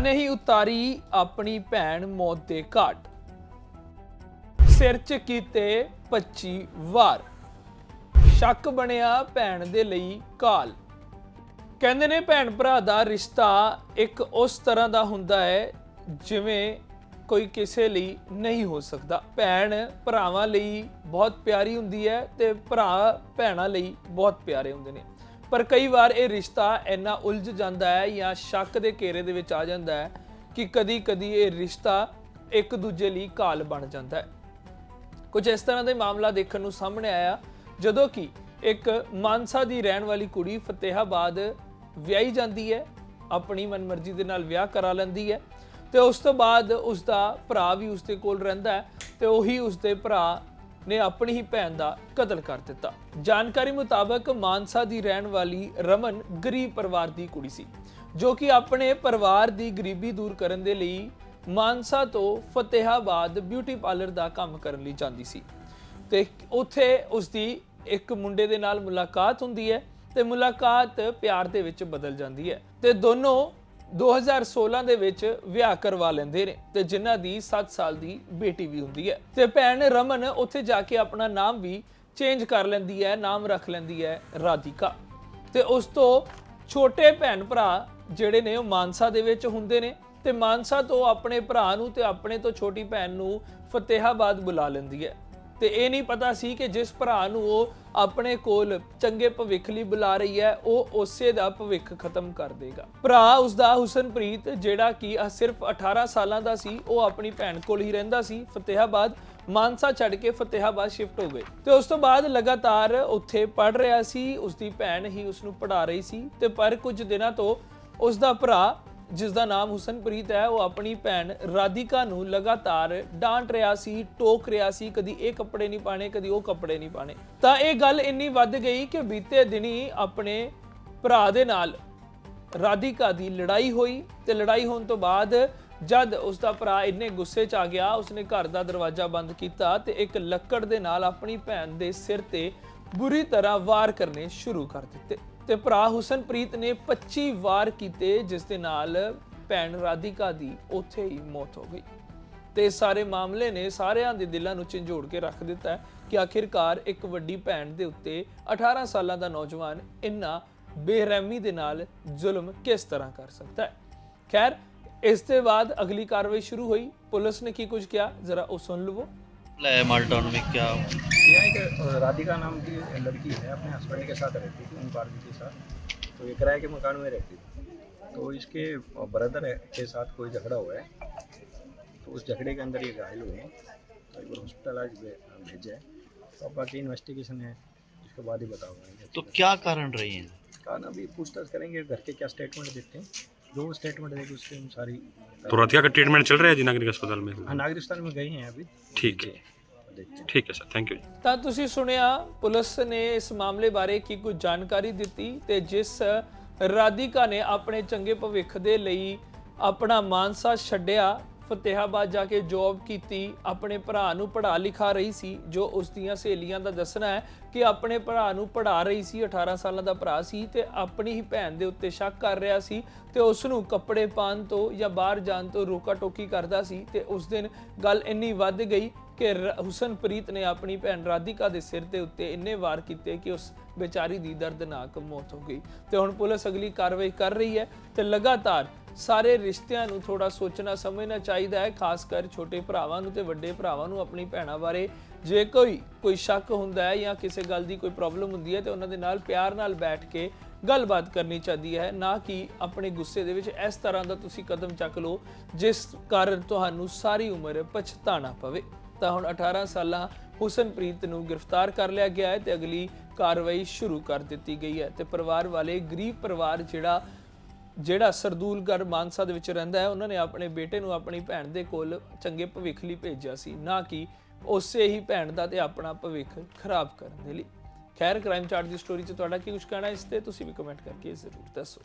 ਨੇ ਉਤਾਰੀ ਆਪਣੀ ਭੈਣ ਮੌਤ ਦੇ ਘਾਟ। ਸਿਰ 'ਚ ਕੀਤੇ 25 ਵਾਰ। ਸ਼ੱਕ ਬਣਿਆ ਭੈਣ ਦੇ ਲਈ ਕਾਲ। ਕਹਿੰਦੇ ਨੇ ਭੈਣ ਭਰਾ ਦਾ ਰਿਸ਼ਤਾ ਇੱਕ ਉਸ ਤਰ੍ਹਾਂ ਦਾ ਹੁੰਦਾ ਹੈ ਜਿਵੇਂ ਕੋਈ ਕਿਸੇ ਲਈ ਨਹੀਂ ਹੋ ਸਕਦਾ। ਭੈਣ ਭਰਾਵਾਂ ਲਈ ਬਹੁਤ ਪਿਆਰੀ ਹੁੰਦੀ ਹੈ ਤੇ ਭਰਾ ਭੈਣਾਂ ਲਈ ਬਹੁਤ ਪਿਆਰੇ ਹੁੰਦੇ ਨੇ। ਪਰ ਕਈ ਵਾਰ ਇਹ ਰਿਸ਼ਤਾ ਇੰਨਾ ਉਲਝ ਜਾਂਦਾ ਹੈ ਜਾਂ ਸ਼ੱਕ ਦੇ ਘੇਰੇ ਦੇ ਵਿੱਚ ਆ ਜਾਂਦਾ ਹੈ ਕਿ ਕਦੀ-ਕਦੀ ਇਹ ਰਿਸ਼ਤਾ ਇੱਕ ਦੂਜੇ ਲਈ ਕਾਲ ਬਣ ਜਾਂਦਾ ਹੈ। ਕੁਝ ਇਸ ਤਰ੍ਹਾਂ ਦੇ ਮਾਮਲਾ ਦੇਖਣ ਨੂੰ ਸਾਹਮਣੇ ਆਇਆ, ਜਦੋਂ ਕਿ ਇੱਕ ਮਾਨਸਾ ਦੀ ਰਹਿਣ ਵਾਲੀ ਕੁੜੀ ਫਤਿਹਾਬਾਦ ਵਿਆਹੀ ਜਾਂਦੀ ਹੈ, ਆਪਣੀ ਮਨਮਰਜ਼ੀ ਦੇ ਨਾਲ ਵਿਆਹ ਕਰਾ ਲੈਂਦੀ ਹੈ ਤੇ ਉਸ ਤੋਂ ਬਾਅਦ ਉਸ ਦਾ ਭਰਾ ਵੀ ਉਸ ਦੇ ਕੋਲ ਰਹਿੰਦਾ ਹੈ ਤੇ ਉਹੀ ਉਸ ਦੇ ਭਰਾ ਨੇ ਆਪਣੀ ਹੀ ਭੈਣ ਦਾ ਕਤਲ ਕਰ ਦਿੱਤਾ। ਜਾਣਕਾਰੀ ਮੁਤਾਬਕ ਮਾਨਸਾ ਦੀ ਰਹਿਣ ਵਾਲੀ ਰਮਨ ਗਰੀਬ ਪਰਿਵਾਰ ਦੀ ਕੁੜੀ ਸੀ, ਜੋ ਕਿ ਆਪਣੇ ਪਰਿਵਾਰ ਦੀ ਗਰੀਬੀ ਦੂਰ ਕਰਨ ਦੇ ਲਈ ਮਾਨਸਾ ਤੋਂ ਫਤਿਹਾਬਾਦ ਬਿਊਟੀ ਪਾਰਲਰ ਦਾ ਕੰਮ ਕਰਨ ਲਈ ਜਾਂਦੀ ਸੀ। ਤੇ ਉੱਥੇ ਉਸ ਦੀ ਇੱਕ ਮੁੰਡੇ ਦੇ ਨਾਲ ਮੁਲਾਕਾਤ ਹੁੰਦੀ ਹੈ ਤੇ ਮੁਲਾਕਾਤ ਪਿਆਰ ਦੇ ਵਿੱਚ ਬਦਲ ਜਾਂਦੀ ਹੈ। ਤੇ ਦੋਨੋਂ 2016 ਦੇ ਵਿੱਚ ਵਿਆਹ ਕਰਵਾ ਲੈਂਦੇ ਨੇ ਤੇ ਜਿਨ੍ਹਾਂ ਦੀ 7 ਸਾਲ ਦੀ ਬੇਟੀ ਵੀ ਹੁੰਦੀ ਹੈ। ਤੇ ਭੈਣ ਰਮਨ ਉੱਥੇ ਜਾ ਕੇ ਆਪਣਾ ਨਾਮ ਵੀ ਚੇਂਜ ਕਰ ਲੈਂਦੀ ਹੈ, ਨਾਮ ਰੱਖ ਲੈਂਦੀ ਹੈ ਰਾਧਿਕਾ। ਤੇ ਉਸ ਤੋਂ ਛੋਟੇ ਭੈਣ ਭਰਾ ਜਿਹੜੇ ਨੇ ਉਹ ਮਾਨਸਾ ਦੇ ਵਿੱਚ ਹੁੰਦੇ ਨੇ ਤੇ ਮਾਨਸਾ ਤੋਂ ਆਪਣੇ ਭਰਾ ਨੂੰ ਤੇ ਆਪਣੇ ਤੋਂ ਛੋਟੀ ਭੈਣ ਨੂੰ ਫਤਿਹਾਬਾਦ ਬੁਲਾ ਲੈਂਦੀ ਹੈ। ਤੇ ਇਹ ਨਹੀਂ ਪਤਾ ਸੀ ਕਿ ਜਿਸ ਭਰਾ ਨੂੰ ਉਹ ਆਪਣੇ ਕੋਲ ਚੰਗੇ ਭਵਿੱਖ ਲਈ ਬੁਲਾ ਰਹੀ ਹੈ, ਉਹ ਉਸੇ ਦਾ ਭਵਿੱਖ ਖਤਮ ਕਰ ਦੇਗਾ। ਭਰਾ ਉਸਦਾ ਹੁਸਨਪ੍ਰੀਤ, ਜਿਹੜਾ ਕਿ ਸਿਰਫ 18 ਸਾਲਾਂ ਦਾ ਸੀ, ਉਹ ਆਪਣੀ ਭੈਣ ਕੋਲ ਹੀ ਰਹਿੰਦਾ ਸੀ, ਫਤਿਹਾਬਾਦ। ਮਾਨਸਾ ਛੱਡ ਕੇ ਫਤਿਹਾਬਾਦ ਸ਼ਿਫਟ ਹੋ ਗਏ। ਤੇ ਉਸ ਤੋਂ ਬਾਅਦ ਲਗਾਤਾਰ ਉੱਥੇ ਪੜ ਰਿਹਾ ਸੀ, ਉਸਦੀ ਭੈਣ ਹੀ ਉਸ ਨੂੰ ਪੜਾ ਰਹੀ ਸੀ। ਤੇ ਪਰ ਕੁਝ ਦਿਨਾਂ ਤੋਂ ਉਸ ਦਾ ਭਰਾ ਜਿਸ ਦਾ ਨਾਮ ਹੁਸਨਪ੍ਰੀਤ ਹੈ, ਉਹ ਆਪਣੀ ਭੈਣ ਰਾਧਿਕਾ ਨੂੰ ਲਗਾਤਾਰ ਡਾਂਟ ਰਿਹਾ ਸੀ, ਟੋਕ ਰਿਹਾ ਸੀ, ਕਦੀ ਇਹ ਕੱਪੜੇ ਨਹੀਂ ਪਾਣੇ ਕਦੀ ਉਹ ਕੱਪੜੇ ਨਹੀਂ ਪਾਣੇ ਤਾਂ ਇਹ ਗੱਲ ਇੰਨੀ ਵੱਧ ਗਈ ਕਿ ਬੀਤੇ ਦਿਨੀ ਆਪਣੇ ਭਰਾ ਦੇ ਨਾਲ ਰਾਧਿਕਾ ਦੀ ਲੜਾਈ ਹੋਈ ਤੇ ਲੜਾਈ ਹੋਣ ਤੋਂ ਬਾਅਦ ਜਦ ਉਸ ਦਾ ਭਰਾ ਇੰਨੇ ਗੁੱਸੇ 'ਚ ਆ ਗਿਆ, ਉਸਨੇ ਘਰ ਦਾ ਦਰਵਾਜ਼ਾ ਬੰਦ ਕੀਤਾ ਤੇ ਇੱਕ ਲੱਕੜ ਦੇ ਨਾਲ ਆਪਣੀ ਭੈਣ ਦੇ ਸਿਰ ਤੇ ਬੁਰੀ ਤਰ੍ਹਾਂ ਵਾਰ ਕਰਨੇ ਸ਼ੁਰੂ ਕਰ ਦਿੱਤੇ। ਤੇ ਭਰਾ ਹੁਸਨਪ੍ਰੀਤ ਨੇ 25 ਵਾਰ ਕੀਤੇ, ਜਿਸ ਦੇ ਨਾਲ ਭੈਣ ਰਾਧਿਕਾ ਦੀ ਉੱਥੇ ਹੀ ਮੌਤ ਹੋ ਗਈ। ਤੇ ਸਾਰੇ ਮਾਮਲੇ ਨੇ ਸਾਰਿਆਂ ਦੇ ਦਿਲਾਂ ਨੂੰ ਝੰਜੋੜ ਕੇ ਰੱਖ ਦਿੱਤਾ ਕਿ ਆਖਿਰਕਾਰ ਇੱਕ ਵੱਡੀ ਭੈਣ ਦੇ ਉੱਤੇ 18 ਸਾਲਾਂ ਦਾ ਨੌਜਵਾਨ ਇੰਨਾ ਬੇਰਹਿਮੀ ਦੇ ਨਾਲ ਜ਼ੁਲਮ ਕਿਸ ਤਰ੍ਹਾਂ ਕਰ ਸਕਦਾ ਹੈ? ਖੈਰ, ਇਸ ਦੇ ਬਾਅਦ ਅਗਲੀ ਕਾਰਵਾਈ ਸ਼ੁਰੂ ਹੋਈ। ਪੁਲਿਸ ਨੇ ਕੀ ਕੁਝ ਕਿਹਾ? ਜ਼ਰਾ ਉਹ ਸੁਣ ਲਵੋ। है माल्टाउन में क्या। यहाँ एक राधिका नाम की लड़की है अपने हस्बैंड के साथ रहती थी उन पार्टी के साथ। तो ये किराए के मकान में रहती थी। तो इसके ब्रदर के साथ कोई झगड़ा हुआ है। तो उस झगड़े के अंदर ये घायल हुए हैं। तो एक हॉस्पिटल आज भेजा है। तो अब बाकी इन्वेस्टिगेशन है उसके बाद ही बताऊँगा। तो क्या कारण रही है? कारण अभी पूछताछ करेंगे घर के क्या स्टेटमेंट देते हैं। जो वो स्टेटमेंट देंगे उसके हम सारी तो राधिका का ट्रीटमेंट चल रहा है जी नागरिक अस्पताल में हाँ नागरिस्तान में गए हैं अभी ठीक है देखते हैं ठीक है सर थैंक यू ਤਾਂ ਤੁਸੀਂ ਸੁਣਿਆ ਪੁਲਿਸ ਨੇ ਇਸ ਮਾਮਲੇ ਬਾਰੇ ਕੀ ਕੁਝ ਜਾਣਕਾਰੀ ਦਿੱਤੀ ਤੇ ਜਿਸ ਰਾਧਿਕਾ ਨੇ ਆਪਣੇ ਚੰਗੇ ਭਵਿੱਖ ਦੇ ਲਈ ਆਪਣਾ ਮਾਨਸਾ ਛੱਡਿਆ ਫਤਿਹਾਬਾਦ ਜਾ ਕੇ ਜੌਬ ਕੀਤੀ, ਆਪਣੇ ਭਰਾ ਨੂੰ ਪੜ੍ਹਾ ਲਿਖਾ ਰਹੀ ਸੀ, ਜੋ ਉਸ ਦੀਆਂ ਸਹੇਲੀਆਂ ਦਾ ਦੱਸਣਾ ਹੈ ਕਿ ਆਪਣੇ ਭਰਾ ਨੂੰ ਪੜ੍ਹਾ ਰਹੀ ਸੀ 18 ਸਾਲਾਂ ਦਾ ਭਰਾ ਸੀ ਤੇ ਆਪਣੀ ਹੀ ਭੈਣ ਦੇ ਉੱਤੇ ਸ਼ੱਕ ਕਰ ਰਿਹਾ ਸੀ ਤੇ ਉਸ ਨੂੰ ਕੱਪੜੇ ਪਾਉਣ ਤੋਂ ਜਾਂ ਬਾਹਰ ਜਾਣ ਤੋਂ ਰੋਕਾ ਟੋਕੀ ਕਰਦਾ ਸੀ ਤੇ ਉਸ ਦਿਨ ਗੱਲ ਇੰਨੀ ਵੱਧ ਗਈ ਕਿ ਰ- ਹੁਸਨਪ੍ਰੀਤ ਨੇ ਆਪਣੀ ਭੈਣ ਰਾਧਿਕਾ ਦੇ ਸਿਰ ਦੇ ਉੱਤੇ ਇੰਨੇ ਵਾਰ ਕੀਤੇ ਕਿ ਉਸ ਵਿਚਾਰੀ ਦੀ ਦਰਦਨਾਕ ਮੌਤ ਹੋ ਗਈ। ਤੇ ਹੁਣ ਪੁਲਿਸ ਅਗਲੀ ਕਾਰਵਾਈ ਕਰ ਰਹੀ ਹੈ ਤੇ ਲਗਾਤਾਰ ਸਾਰੇ ਰਿਸ਼ਤਿਆਂ ਨੂੰ ਥੋੜਾ ਸੋਚਣਾ, ਸਮਝਣਾ ਚਾਹੀਦਾ ਹੈ, ਖਾਸ ਕਰ ਛੋਟੇ ਭਰਾਵਾਂ ਨੂੰ ਤੇ ਵੱਡੇ ਭਰਾਵਾਂ ਨੂੰ ਆਪਣੀ ਭੈਣਾਂ ਬਾਰੇ। ਜੇ ਕੋਈ ਕੋਈ ਸ਼ੱਕ ਹੁੰਦਾ ਹੈ ਜਾਂ ਕਿਸੇ ਗੱਲ ਦੀ ਕੋਈ ਪ੍ਰੋਬਲਮ ਹੁੰਦੀ ਹੈ ਤੇ ਉਹਨਾਂ ਦੇ ਨਾਲ ਪਿਆਰ ਨਾਲ ਬੈਠ ਕੇ ਗੱਲਬਾਤ ਕਰਨੀ ਚਾਹੀਦੀ ਹੈ, ਨਾ ਕਿ ਆਪਣੇ ਗੁੱਸੇ ਦੇ ਵਿੱਚ ਇਸ ਤਰ੍ਹਾਂ ਦਾ ਤੁਸੀਂ ਕਦਮ ਚੱਕ ਲਓ, ਜਿਸ ਕਾਰਨ ਤੁਹਾਨੂੰ ਸਾਰੀ ਉਮਰ ਪਛਤਾਣਾ ਪਵੇ। ਤਾਂ ਹੁਣ 18 ਸਾਲਾਂ ਹੁਸਨਪ੍ਰੀਤ ਨੂੰ ਗ੍ਰਿਫਤਾਰ ਕਰ ਲਿਆ ਗਿਆ ਹੈ ਤੇ ਅਗਲੀ ਕਾਰਵਾਈ ਸ਼ੁਰੂ ਕਰ ਦਿੱਤੀ ਗਈ ਹੈ ਤੇ ਪਰਿਵਾਰ ਵਾਲੇ ਗਰੀਬ ਪਰਿਵਾਰ ਜਿਹੜਾ ਜਿਹੜਾ ਸਰਦੂਲਗੜ ਮਾਨਸਾ ਦੇ ਵਿੱਚ ਰਹਿੰਦਾ ਹੈ, ਉਹਨਾਂ ਨੇ ਆਪਣੇ ਬੇਟੇ ਨੂੰ ਆਪਣੀ ਭੈਣ ਦੇ ਕੋਲ ਚੰਗੇ ਭਵਿੱਖ ਲਈ ਭੇਜਿਆ ਸੀ, ਨਾ ਕਿ ਉਸੇ ਹੀ ਭੈਣ ਦਾ ਤੇ ਆਪਣਾ ਭਵਿੱਖ ਖਰਾਬ ਕਰਨ ਦੇ ਲਈ। ਖੈਰ, ਕ੍ਰਾਈਮ ਚਾਰਟ ਦੀ ਸਟੋਰੀ 'ਚ ਤੁਹਾਡਾ ਕੀ ਕੁਝ ਕਹਿਣਾ ਇਸ ਤੇ ਤੁਸੀਂ ਵੀ ਕਮੈਂਟ ਕਰਕੇ ਜ਼ਰੂਰ ਦੱਸੋ।